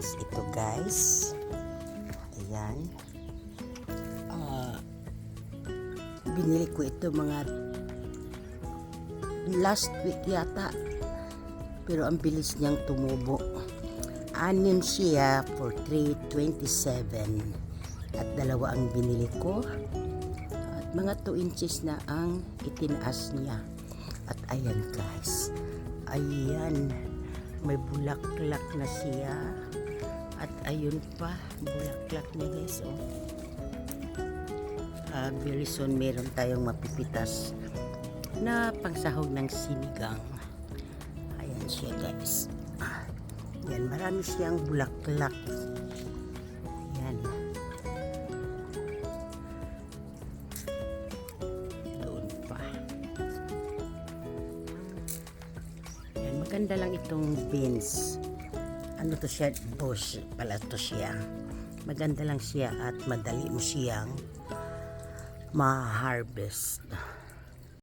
beans ito guys. Ayan. Ah, binili ko ito mga last week yata. Pero ang bilis niyang tumubo. Anim siya for 327. At dalawa ang binili ko. At mga 2 inches na ang itinaas niya. At ayan guys. Ayan. May bulaklak na siya. At ayun pa. Bulaklak niya guys. Oh. Ah, very soon meron tayong mapipitas na pangsahog ng sinigang. Ayan siya guys. Ah, Yan, marami siyang bulaklak. Ayan. Doon pa. Yan, maganda lang itong beans. Ano to siya? Bush pala to siya. Maganda lang siya at madali mo siyang ma-harvest.